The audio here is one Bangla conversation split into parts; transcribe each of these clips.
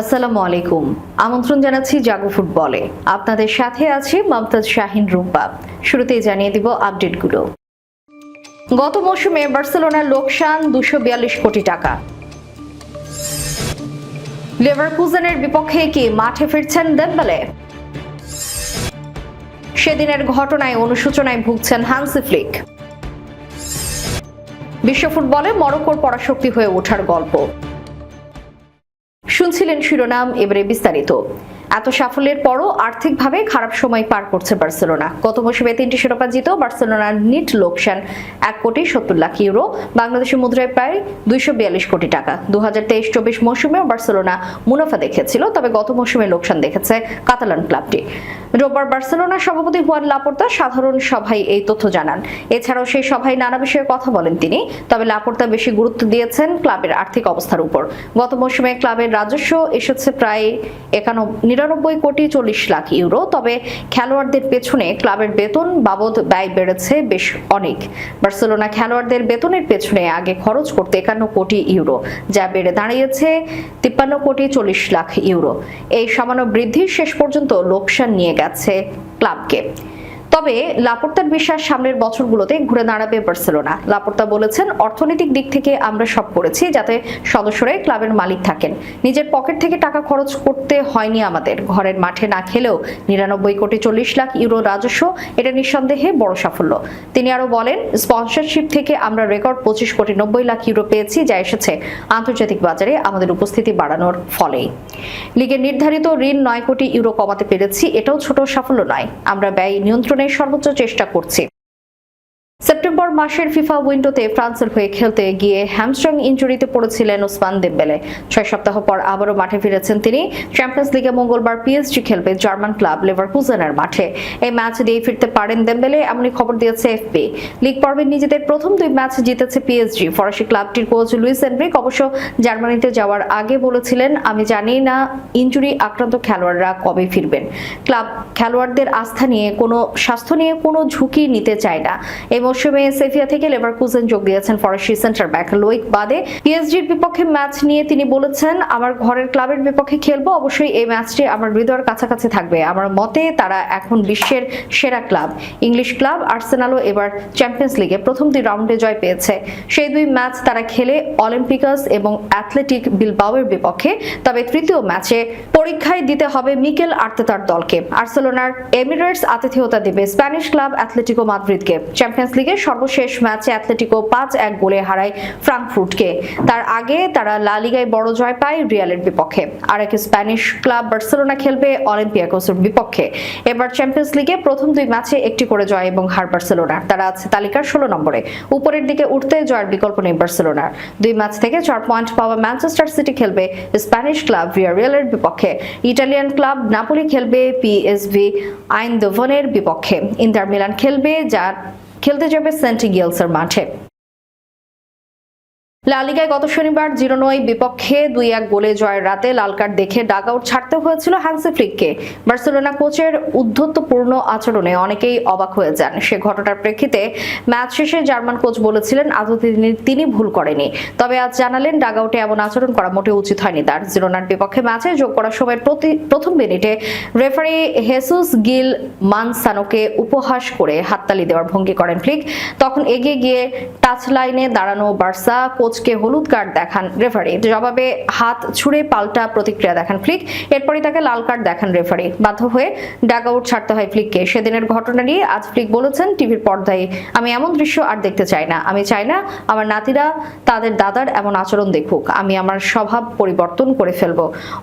আসসালামু আলাইকুম। আমন্ত্রণ জানাচ্ছি জাগো ফুটবলে। আপনাদের সাথে আছে মমতাজ শাহিন রূপা শুরুতেই জানিয়ে দিব আপডেটগুলো। গত মৌসুমে বার্সেলোনার লোকসান দুশো কোটি টাকা। লেভারকুজেনের বিপক্ষে কি মাঠে ফিরছেন দেববেলে সেদিনের ঘটনায় অনুশোচনায় ভুগছেন হান্সি ফ্লিক। বিশ্ব ফুটবলে মরক্কোর পরাশক্তি হয়ে ওঠার গল্প। শুনছিলেন শিরোনাম এবারে বিস্তারিত। এত সাফল্যের পরও আর্থিকভাবে খারাপ সময় পার করছে বার্সেলোনা। গত মৌসুমে তিনটি শিরোপা জিতেও বার্সেলোনার নিট লোকসান এক কোটি সত্তর লাখ ইউরো বাংলাদেশের মুদ্রায় প্রায় দুইশো বিয়াল্লিশ কোটি টাকা। দু হাজার তেইশ চব্বিশ মৌসুমেও বার্সেলোনা মুনাফা দেখেছিল, তবে গত মৌসুমে লোকসান দেখেছে কাতালান ক্লাবটি। রোববার বার্সেলোনার সভাপতি হুয়ান লাপোর্তা সাধারণ সভায় এই তথ্য জানান। এছাড়াও সেই সভায় নানা বিষয়ে কথা বলেন তিনি, তবে লাপোর্তা বেশি গুরুত্ব দিয়েছেন ক্লাবের আর্থিক অবস্থার উপর। গত মৌসুমে ক্লাবের রাজস্ব এসেছে প্রায় একানব্বই নিরানব্বই কোটি চল্লিশ লাখ ইউরো, তবে খেলোয়াড়দের পেছনে ক্লাবের বেতন বাবদ ব্যয় বেড়েছে বেশ অনেক। বার্সেলোনা খেলোয়াড়দের বেতনের পেছনে আগে খরচ করতে একান্ন কোটি ইউরো, যা বেড়ে দাঁড়িয়েছে তিপ্পান্ন কোটি চল্লিশ লাখ ইউরো। এই সামান্য বৃদ্ধি শেষ পর্যন্ত লোকসান নিয়ে গেছে ক্লাবকে। তবে লাপোর্তার বিশ্বাস সামনের বছরগুলোতে ঘুরে দাঁড়াবে বার্সেলোনা। লাপোর্তা বলেছেন, অর্থনৈতিক দিক থেকে আমরা সব করেছি যাতে সদস্যরাই ক্লাবের মালিক থাকেন। নিজের পকেট থেকে টাকা খরচ করতে হয়নি আমাদের। ঘরের মাঠে না খেলেও নিরানব্বই কোটি চল্লিশ লাখ ইউরো রাজস্ব, এটা নিঃসন্দেহে বড় সাফল্য। তিনি আরও বলেন, স্পন্সরশিপ থেকে আমরা রেকর্ড পঁচিশ কোটি নব্বই লাখ ইউরো পেয়েছি, যা এসেছে আন্তর্জাতিক বাজারে আমাদের উপস্থিতি বাড়ানোর ফলেই। লিগের নির্ধারিত ঋণ নয় কোটি ইউরো কমাতে পেরেছি, এটাও ছোট সাফল্য নয়। আমরা ব্যয় নিয়ন্ত্রণের সর্বোচ্চ চেষ্টা করছি। সেপ্টেম্বর মাসের ফিফা উইন্ডোতে ফ্রান্সের হয়ে খেলতে গিয়ে হ্যামস্ট্রং ইঞ্জুরিতে পড়েছিলেন ওসমান দেববেলে ছয় সপ্তাহ পর আবারও মাঠে ফিরেছেন তিনি। চ্যাম্পিয়ন্স লিগে মঙ্গলবার পিএসজি খেলবে জার্মান ক্লাব লেভারকুজেনের মাঠে। এই ম্যাচ দিয়ে ফিরতে পারেন দেমবেলে, এমনই খবর দিয়েছে এফপি। লিগ পর্বে নিজেদের প্রথম দুই ম্যাচ জিতেছে পিএসজি। ফরাসি ক্লাবটির কোচ লুইস এনরিক অবশ্য জার্মানিতে যাওয়ার আগে বলেছিলেন, আমি জানি না ইঞ্জুরি আক্রান্ত খেলোয়াড়রা কবে ফিরবেন। ক্লাব খেলোয়াড়দের আস্থা নিয়ে কোনো, স্বাস্থ্য নিয়ে কোনো ঝুঁকি নিতে চায় না। এই মৌসুমে সেভিয়া থেকে লেভারকুজেন যোগ দিয়েছেন ফরাসি সেন্টার ব্যাক লোইক বাদে পিএসজির বিপক্ষে ম্যাচ নিয়ে তিনি বলেছেন, আমার ঘরের ক্লাবের বিপক্ষে খেলব, অবশ্যই এই ম্যাচটি আমার হৃদয়ের কাছাকাছি থাকবে। আমার মতে তারা এখন বিশ্বের সেরা ক্লাব। ইংলিশ ক্লাব আর্সেনালও এবার চ্যাম্পিয়ন্স লিগে প্রথম দুই রাউন্ডে জয় পেয়েছে। সেই দুই ম্যাচ তারা খেলে অলিম্পিকাস এবং অ্যাথলেটিক বিলবাওয়ের বিপক্ষে, তবে তৃতীয় ম্যাচে পরীক্ষায় দিতে হবে মিকেল আর্তেতার দলকে। আর্সেলোনার এমিরেটস আতিথেয়তা দেবে স্প্যানিশ ক্লাব অ্যাথলেটিকো মাদ্রিদকে। চ্যাম্পিয়ন্স লিগের সর্বশেষ ম্যাচে অ্যাথলেটিকো পাঁচ এক গোলে হারায় ফ্রাঙ্কফুর্টকে। তার আগে তারা লা লিগায় বড় জয় পায় রিয়ালের বিপক্ষে। আর এক স্প্যানিশ ক্লাব বার্সেলোনা খেলবে অলিম্পিয়াকোসের বিপক্ষে। এবার চ্যাম্পিয়ন্স লিগে প্রথম দুই ম্যাচে একটি করে জয় এবং হার বার্সেলোনা। তারা আছে তালিকার ষোলো নম্বরে। উপরের দিকে উঠতে জয়ের বিকল্প নেই বার্সেলোনার দুই ম্যাচ থেকে চার পয়েন্ট পাওয়া ম্যানচেস্টার সিটি খেলবে স্প্যানিশ ক্লাব ভিয়ারিয়ালের বিপক্ষে। ইটালিয়ান ক্লাব নাপোলি খেলবে পিএসভি আইন দোভনের বিপক্ষে। ইন্টার মিলান খেলবে, যার খেলতে যাবে সেন্ট গিয়েলসের মাঠে লালিগায় গত শনিবার জিরোনয় বিপক্ষে দুই এক গোলে জয়ের রাতে লাল কার্ড দেখে ডাগ আউট ছাড়তে হয়েছিল হ্যান্সি ফ্লিককে। বার্সেলোনা কোচের উদ্ধত্তপূর্ণ আচরণে অনেকেই অবাক হয়ে যান। সে ঘটনার প্রেক্ষিতে ম্যাচ শেষে জার্মান কোচ বলেছিলেন আদৌ তিনি ভুল করেনি। তবে আজ জানালেন ডাগ আউটে এমন আচরণ করা মোটে উচিত হয়নি। তার জিরোনার বিপক্ষে ম্যাচে যোগ করার সময় প্রথম মিনিটে রেফারি হেসুস গিল মানসানোকে উপহাস করে হাততালি দেওয়ার ভঙ্গি করেন ফ্লিক। তখন এগিয়ে গিয়ে টাচ লাইনে দাঁড়ানো বার্সা কোচকে হলুদ কার্ড দেখান রেফারি। জবাবে হাত ছুঁড়ে পাল্টা প্রতিক্রিয়া দেখান ফ্লিক। এরপরই তাকে লাল কার্ড দেখান রেফারি। বাধ্য হয়ে ডাগ আউট ছাড়তে হয় ফ্লিককে। সেদিনের ঘটনা নিয়ে আজ ফ্লিক বলেছেন, টিভির পর্দায় আমি এমন দৃশ্য আর দেখতে চাই না। আমি চাই না আমার নাতিরা, তাদের দাদার এমন আচরণ দেখুক। আমি আমার স্বভাব পরিবর্তন করে ফেলব।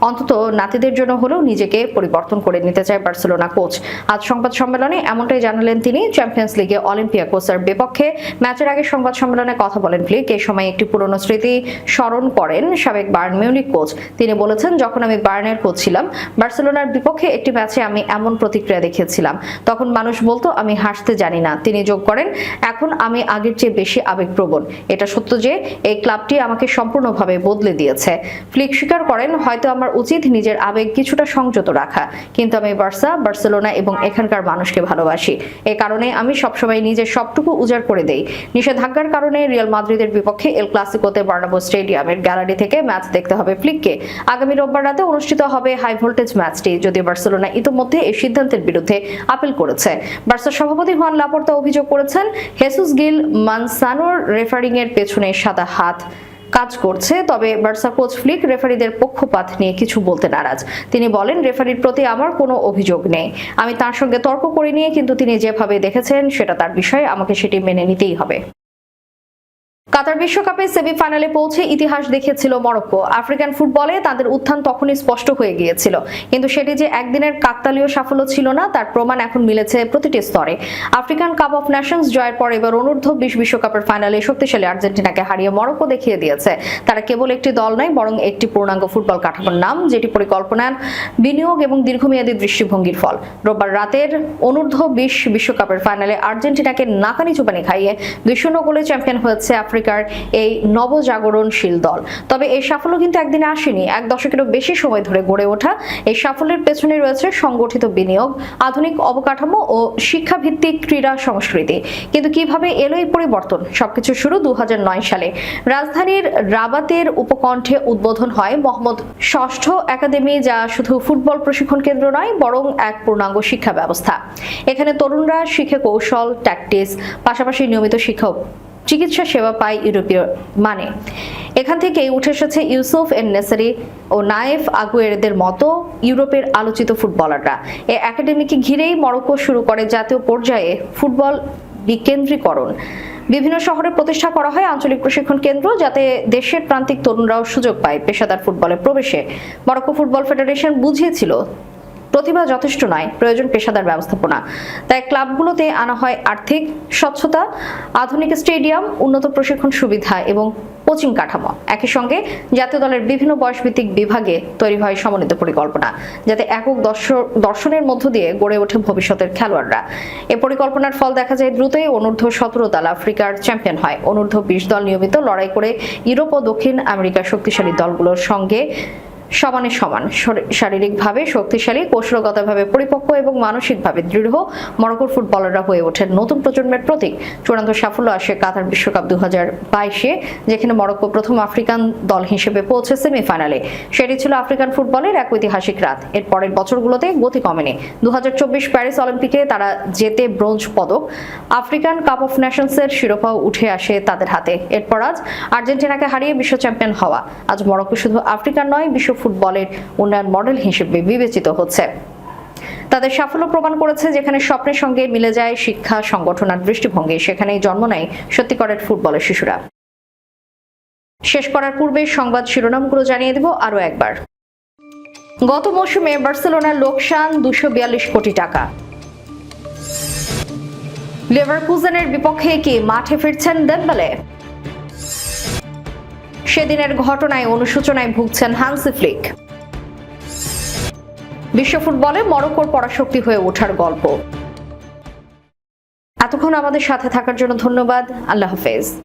অন্তত নাতিদের জন্য হলেও নিজেকে পরিবর্তন করে নিতে চায় বার্সেলোনা কোচ। আজ সংবাদ সম্মেলনে এমনটাই জানালেন তিনি। চ্যাম্পিয়ন্স লিগে অলিম্পিয়াকোসের বিপক্ষে ম্যাচের আগে সংবাদ সম্মেলনে কথা বলেন ফ্লিক। এ সময় একটি পুরনো স্মৃতি স্মরণ করেন সাবেক বার্ন মিউনিক কোচ। তিনি বলেছেন, যখন আমি বার্নের কোচ ছিলাম, বার্সেলোনার বিপক্ষে একটি ম্যাচে আমি এমন প্রতিক্রিয়া দেখিয়েছিলাম তখন মানুষ বলতো, আমি হাসতে জানি না। তিনি যোগ করেন, এখন আমি আগের চেয়ে বেশি আবেগপ্রবণ। এটা সত্য যে এই ক্লাবটি আমাকে সম্পূর্ণভাবে বদলে দিয়েছে। ফ্লিক স্বীকার করেন, হয়তো আমার উচিত নিজের আবেগ কিছুটা সংযত রাখা। কিন্তু আমি বার্সা, বার্সেলোনা এবং এখানকার মানুষকে ভালোবাসি। এ কারণে আমি সবসময় নিজের সবটুকু উজাড় করে দেই। নিষেধাজ্ঞার কারণে রিয়াল মাদ্রিদের বিপক্ষে এল ক্লাস ক্লাসিকোতে বার্নাবো স্টেডিয়ামের গ্যালারি থেকে ম্যাচ দেখতে হবে ফ্লিককে। আগামী রোববার রাতে অনুষ্ঠিত হবে হাই ভোল্টেজ ম্যাচটি, যদিও বার্সেলোনা ইতোমধ্যে এই সিদ্ধান্তের বিরুদ্ধে আপিল করেছে। বার্সার সভাপতি হন লাপোর্তা অভিযোগ করেছেন, হেসুস গিল মানসানোর রেফারিং এর পেছনে সাদা হাত কাজ করছে, তবে বার্সা কোচ ফ্লিক রেফারিদের পক্ষপাত নিয়ে কিছু বলতে নারাজ। তিনি বলেন, রেফারির প্রতি আমার কোনো অভিযোগ নেই। আমি তার সঙ্গে তর্ক করিনি, কিন্তু তিনি যেভাবে দেখেছেন, সেটা তার বিষয়। আমাকে সেটি মেনে নিতেই হবে। কাতার বিশ্বকাপে সেমিফাইনালে পৌঁছে ইতিহাস দেখিয়েছিল মরক্কো। আফ্রিকান ফুটবলে তাদের উত্থান তখনই স্পষ্ট হয়ে গিয়েছিল। কিন্তু সেটি যে একদিনের কাকতালীয় সাফল্য ছিল না, তার প্রমাণ এখন মিলেছে প্রতিটি স্তরে। আফ্রিকান কাপ অফ নেশনস জয়ের পর এবার অনূর্ধ্ব বিশ বিশ্বকাপের ফাইনালে শক্তিশালী আর্জেন্টিনাকে হারিয়ে মরক্কো দেখিয়ে দিয়েছে। তারা কেবল একটি দল নয়, বরং একটি পূর্ণাঙ্গ ফুটবল কাঠামোর নাম, যেটি পরিকল্পনার বিনিয়োগ এবং দীর্ঘমেয়াদী দৃষ্টিভঙ্গির ফল। রোববার রাতের অনূর্ধ্ব বিশ বিশ্বকাপের ফাইনালে আর্জেন্টিনাকে নাকানি চুপানি খাইয়ে দুই শূন্য গোলে চ্যাম্পিয়ন হয়েছে আফ্রিকার এই নবজাগরণশীল দল। তবে এই সাফল্য কিন্তু একদিনে আসেনি। এক দশকেরও বেশি সময় ধরে গড়ে ওঠা এই সাফল্যের পেছনে রয়েছে সংগঠিত বিনিয়োগ, আধুনিক অবকাঠামো ও শিক্ষাভিত্তিক ক্রীড়া সংস্কৃতি। কিন্তু কীভাবে এলো এই পরিবর্তন? সবকিছু শুরু দু সালে। রাজধানীর রাবাতের উপকণ্ঠে উদ্বোধন হয় মোহাম্মদ ষষ্ঠ একাডেমি, যা শুধু ফুটবল প্রশিক্ষণ কেন্দ্র নয়, বরং এক পূর্ণাঙ্গ শিক্ষা ব্যবস্থা। এখানে তরুণরা শিখে কৌশল ট্যাকটিস পাশাপাশি নিয়মিত শিক্ষা চিকিৎসা সেবা পায় ইউরোপীয় মানে। এখান থেকেই উঠে এসেছে ইউসুফ এন নেসারি ও নায়েফ আগুয়েরদের মতো ইউরোপের আলোচিত ফুটবলাররা। এ একাডেমিকে ঘিরেই মরক্কো শুরু করে জাতীয় পর্যায়ে ফুটবল বিকেন্দ্রীকরণ। বিভিন্ন শহরে প্রতিষ্ঠা করা হয় আঞ্চলিক প্রশিক্ষণ কেন্দ্র, যাতে দেশের প্রান্তিক তরুণরাও সুযোগ পায় পেশাদার ফুটবলে প্রবেশে। মরক্কো ফুটবল ফেডারেশন বুঝিয়েছিল প্রতিভা যথেষ্ট নয়, প্রয়োজন পেশাদার ব্যবস্থাপনা। তাই ক্লাবগুলোতে আনা হয় আর্থিক স্বচ্ছতা, আধুনিক স্টেডিয়াম, উন্নত প্রশিক্ষণ সুবিধা এবং কোচিং কাঠামো। একই সঙ্গে জাতীয় দলের বিভিন্ন বয়সভিত্তিক বিভাগে তৈরি হয় সমন্বিত পরিকল্পনা, যাতে একক দর্শ- দর্শনের মধ্য দিয়ে গড়ে ওঠে ভবিষ্যতের খেলোয়াড়রা। এ পরিকল্পনার ফল দেখা যায় দ্রুতই অনূর্ধ্ব সতেরো দল আফ্রিকার চ্যাম্পিয়ন হয়। অনূর্ধ্ব বিশ দল নিয়মিত লড়াই করে ইউরোপ ও দক্ষিণ আমেরিকার শক্তিশালী দলগুলোর সঙ্গে সমানে সমান, শরী- শারীরিকভাবে শক্তিশালী, কৌশলগতভাবে পরিপক্ক এবং মানসিকভাবে দৃঢ় মরক্কোর ফুটবলাররা হয়ে ওঠেন নতুন প্রজন্মের প্রতীক। চূড়ান্ত সাফল্য আসে কাতার বিশ্বকাপ দু বাইশে, যেখানে মরক্কো প্রথম আফ্রিকান দল হিসেবে পৌঁছে সেমিফাইনালে। সেটি ছিল আফ্রিকান ফুটবলের এক ঐতিহাসিক রাত। এর পরের বছরগুলোতে গতি কমেনি। দু হাজার চব্বিশ প্যারিস অলিম্পিকে তারা জেতে ব্রোঞ্জ পদক। আফ্রিকান কাপ অফ নেশনসের শিরোপাও উঠে আসে তাদের হাতে। এরপর আজ আর্জেন্টিনাকে হারিয়ে বিশ্ব চ্যাম্পিয়ন হওয়া। আজ মরক্কো শুধু আফ্রিকান নয়, বিশ্ব ফুটবলের উন্নয়ন মডেল হিসেবে বিবেচিত হচ্ছে। তাদের সাফল্য প্রমাণ করেছে যেখানে স্বপ্নের সঙ্গে মিলে যায় শিক্ষা, সংগঠন আর দৃষ্টিভঙ্গি। সেখানেই জন্ম নেয় সত্যিকারের ফুটবলের শিশুরা। শেষ করার পূর্বে সংবাদ শিরোনামগুলো জানিয়ে দেব আরও একবার। গত মৌসুমে বার্সেলোনার লোকসান দুশো কোটি টাকা। লেভারকুজেনের বিপক্ষে কি মাঠে ফিরছেন দেম্বেলে সেদিনের ঘটনায় অনুশোচনায় ভুগছেন হান্সি ফ্লিক। বিশ্ব ফুটবলে মরক্কোর পরাশক্তি হয়ে ওঠার গল্প। এতক্ষণ আমাদের সাথে থাকার জন্য ধন্যবাদ। আল্লাহ হাফেজ।